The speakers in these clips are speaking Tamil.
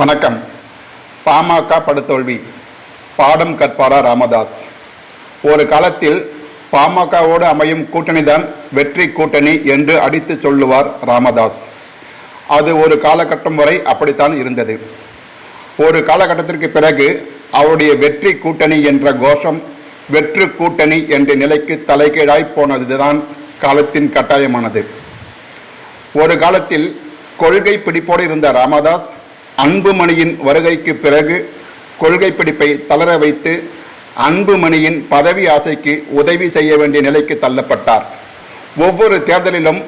வணக்கம். பாமக படுதோல்வி. பாடம் கற்பாரா ராமதாஸ். ஒரு காலத்தில் பாமகவோடு அமையும் கூட்டணிதான் வெற்றி கூட்டணி என்று அடித்து சொல்லுவார் ராமதாஸ். அது ஒரு காலகட்டம் வரை அப்படித்தான் இருந்தது. ஒரு காலகட்டத்திற்கு பிறகு அவருடைய வெற்றி கூட்டணி என்ற கோஷம் வெற்று கூட்டணி என்ற நிலைக்கு தலைகீழாய் போனதுதான் காலத்தின் கட்டாயமானது. ஒரு காலத்தில் கொள்கை பிடிப்போடு இருந்த ராமதாஸ் அன்புமணியின் வருகைக்கு பிறகு கொள்கை பிடிப்பை தளர வைத்து அன்புமணியின் பதவி ஆசைக்கு உதவி செய்ய வேண்டிய நிலைக்கு தள்ளப்பட்டார். ஒவ்வொரு தேர்தலிலும்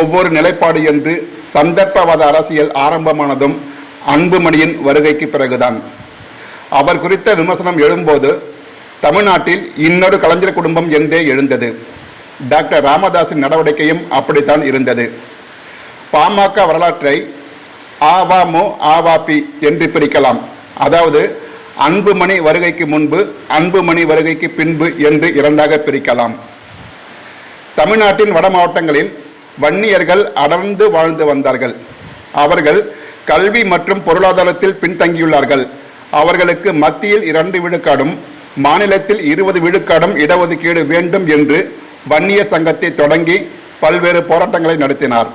ஒவ்வொரு நிலைப்பாடு என்று சந்தர்ப்பவாத அரசியல் ஆரம்பமானதும் அன்புமணியின் வருகைக்கு பிறகுதான். அவர் குறித்த விமர்சனம் எழும்போது தமிழ்நாட்டில் இன்னொரு கலைஞர் குடும்பம் என்றே எழுந்தது. டாக்டர் ராமதாஸின் நடவடிக்கையும் அப்படித்தான் இருந்தது. பாமக வரலாற்றை ஆவாமு ஆவாபி என்று பிரிக்கலாம். அதாவது அன்புமணி வருகைக்கு முன்பு அன்புமணி வருகைக்கு பின்பு என்று இரண்டாக பிரிக்கலாம். தமிழ்நாட்டின் வட மாவட்டங்களில் வன்னியர்கள் அடர்ந்து வாழ்ந்து வந்தார்கள். அவர்கள் கல்வி மற்றும் பொருளாதாரத்தில் பின்தங்கியுள்ளார்கள். அவர்களுக்கு மத்தியில் இரண்டு விழுக்காடும் மாநிலத்தில் இருபது விழுக்காடும் இடஒதுக்கீடு வேண்டும் என்று வன்னியர் சங்கத்தை தொடங்கி பல்வேறு போராட்டங்களை நடத்தினார்.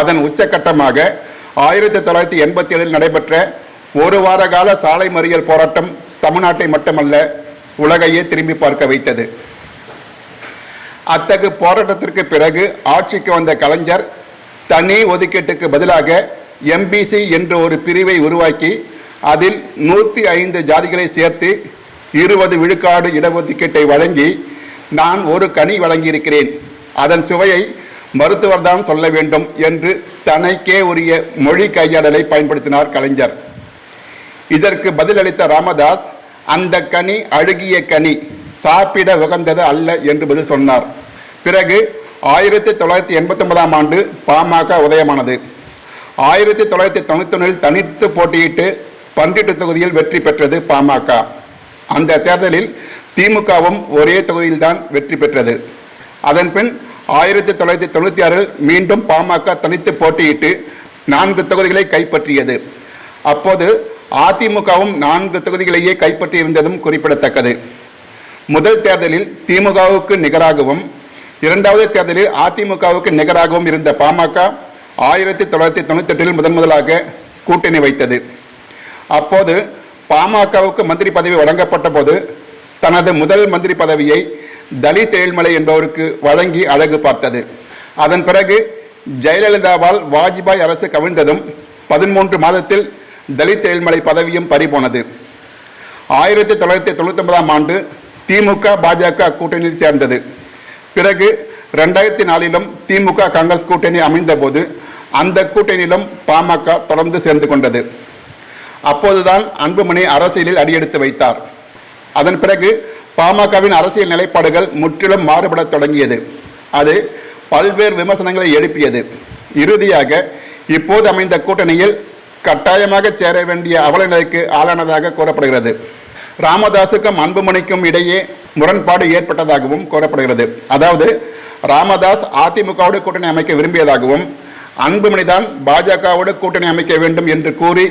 அதன் உச்சக்கட்டமாக ஆயிரத்தி தொள்ளாயிரத்தி எண்பத்தி ஏழில் நடைபெற்ற ஒரு வார கால சாலை மறியல் போராட்டம் தமிழ்நாட்டை மட்டுமல்ல உலகையே திரும்பி பார்க்க வைத்தது. அத்தகு போராட்டத்திற்கு பிறகு ஆட்சிக்கு வந்த கலைஞர் தனி ஒதுக்கீட்டுக்கு பதிலாக எம்பிசி என்ற ஒரு பிரிவை உருவாக்கி அதில் நூற்றி ஐந்து ஜாதிகளை சேர்த்து இருபது விழுக்காடு இடஒதுக்கீட்டை வழங்கி நான் ஒரு கனி வழங்கியிருக்கிறேன். அதன் சுவையை மருத்துவர் தான் சொல்ல வேண்டும் என்று தனக்கே உரிய மொழி கையாடலை பயன்படுத்தினார் கலைஞர். இதற்கு பதிலளித்த ராமதாஸ் அந்த கனி அழுகிய கனி சாப்பிட உகந்தது அல்ல என்று பதில் சொன்னார். பிறகு ஆயிரத்தி தொள்ளாயிரத்தி எண்பத்தி ஒன்பதாம் ஆண்டு பாமக உதயமானது. ஆயிரத்தி தொள்ளாயிரத்தி தொண்ணூத்தி ஒன்றில் தனித்து போட்டியிட்டு பன்னிரண்டு தொகுதியில் வெற்றி பெற்றது பாமக. அந்த தேர்தலில் திமுகவும் ஒரே தொகுதியில்தான் வெற்றி பெற்றது. அதன் பின் ஆயிரத்தி தொள்ளாயிரத்தி தொண்ணூற்றி ஆறில் மீண்டும் பாமக தனித்து போட்டியிட்டு நான்கு தொகுதிகளை கைப்பற்றியது. அப்போது அதிமுகவும் நான்கு தொகுதிகளையே கைப்பற்றியிருந்ததும் குறிப்பிடத்தக்கது. முதல் தேர்தலில் திமுகவுக்கு நிகராகவும் இரண்டாவது தேர்தலில் அதிமுகவுக்கு நிகராகவும் இருந்த பாமக ஆயிரத்தி தொள்ளாயிரத்தி தொண்ணூத்தி எட்டில் முதன் முதலாக கூட்டணி வைத்தது. அப்போது பாமகவுக்கு மந்திரி பதவி வழங்கப்பட்ட போது தனது முதல் மந்திரி பதவியை தலித் ஏழ்மலை என்பவருக்கு வழங்கி அழகு பார்த்தது. அதன் பிறகு ஜெயலலிதாவால் வாஜ்பாய் அரசு கவிழ்ந்ததும் பதிமூன்று மாதத்தில் தலித் ஏழ்மலை பதவியும் பறிபோனது. ஆயிரத்தி தொள்ளாயிரத்தி தொண்ணூற்றி ஒன்பதாம் ஆண்டு திமுக பாஜக கூட்டணியில் சேர்ந்தது. பிறகு ரெண்டாயிரத்தி நாலிலும் திமுக காங்கிரஸ் கூட்டணி அமைந்தபோது அந்த கூட்டணியிலும் பாமக தொடர்ந்து சேர்ந்து கொண்டது. அப்போதுதான் அன்புமணி அரசியலில் அடியெடுத்து வைத்தார். அதன் பிறகு பாமகவின் அரசியல் நிலைப்பாடுகள் முற்றிலும் மாறுபடத் தொடங்கியது. அது பல்வேறு விமர்சனங்களை எழுப்பியது. இறுதியாக இப்போது அமைந்த கூட்டணியில் கட்டாயமாக சேர வேண்டிய அவலநிலைக்கு ஆளானதாக கூறப்படுகிறது. ராமதாஸுக்கும் அன்புமணிக்கும் இடையே முரண்பாடு ஏற்பட்டதாகவும் கூறப்படுகிறது. அதாவது ராமதாஸ் அதிமுகவோடு கூட்டணி அமைக்க விரும்பியதாகவும் அன்புமணிதான் பாஜகவோடு கூட்டணி அமைக்க வேண்டும் என்று கூறி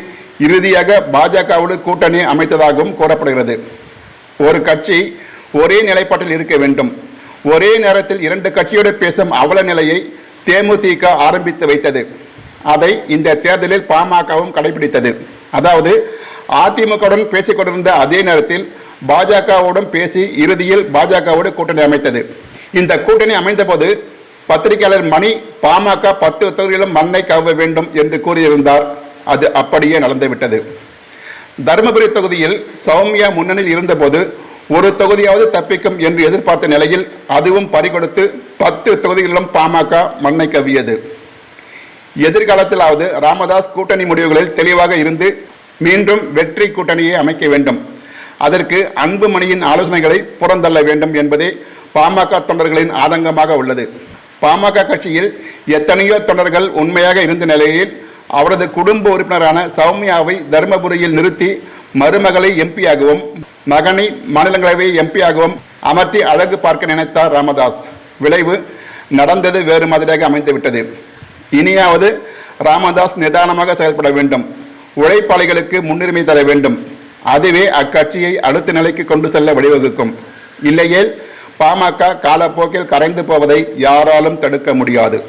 இறுதியாக பாஜகவோடு கூட்டணி அமைத்ததாகவும் கூறப்படுகிறது. ஒரு கட்சி ஒரே நிலைப்பாட்டில் இருக்க வேண்டும். ஒரே நேரத்தில் இரண்டு கட்சியோடு பேசும் அவல நிலையை தேமுதிக ஆரம்பித்து வைத்தது. அதை இந்த தேர்தலில் பாமகவும் கடைபிடித்தது. அதாவது அதிமுகவுடன் பேசிக் கொண்டிருந்த அதே நேரத்தில் பாஜகவுடன் பேசி இறுதியில் பாஜகவோடு கூட்டணி அமைத்தது. இந்த கூட்டணி அமைந்தபோது பத்திரிகையாளர் மணி பாமக பத்து தொகுதிகளும் மண்ணை கவ வேண்டும் என்று கூறியிருந்தார். அது அப்படியே நடந்துவிட்டது. தருமபுரி தொகுதியில் சௌமியா முன்னணியில் இருந்தபோது ஒரு தொகுதியாவது தப்பிக்கும் என்று எதிர்பார்த்த நிலையில் அதுவும் பறிகொடுத்து பத்து தொகுதிகளிலும் பாமக மண்ணை கவ்வியது எதிர்காலத்திலாவது ராமதாஸ் கூட்டணி முடிவுகளில் தெளிவாக இருந்து மீண்டும் வெற்றி கூட்டணியை அமைக்க வேண்டும். அதற்கு அன்புமணியின் ஆலோசனைகளை புறந்தள்ள வேண்டும் என்பதே பாமக தொண்டர்களின் ஆதங்கமாக உள்ளது. பாமக கட்சியில் எத்தனையோ தொண்டர்கள் உண்மையாக இருந்த நிலையில் அவரது குடும்ப உறுப்பினரான சௌமியாவை தருமபுரியில் நிறுத்தி மருமகளை எம்பியாகவும் மகனை மாநிலங்களவை எம்பியாகவும் அமர்த்தி அழகு பார்க்க நினைத்தார் ராமதாஸ். விளைவு நடந்தது வேறு மாதிரியாக அமைந்துவிட்டது. இனியாவது ராமதாஸ் நிதானமாக செயல்பட வேண்டும். உழைப்பாளிகளுக்கு முன்னுரிமை தர வேண்டும். அதுவே அக்கட்சியை அடுத்த நிலைக்கு கொண்டு செல்ல வழிவகுக்கும். இல்லையேல் பாமக காலப்போக்கில் கரைந்து போவதை யாராலும் தடுக்க முடியாது.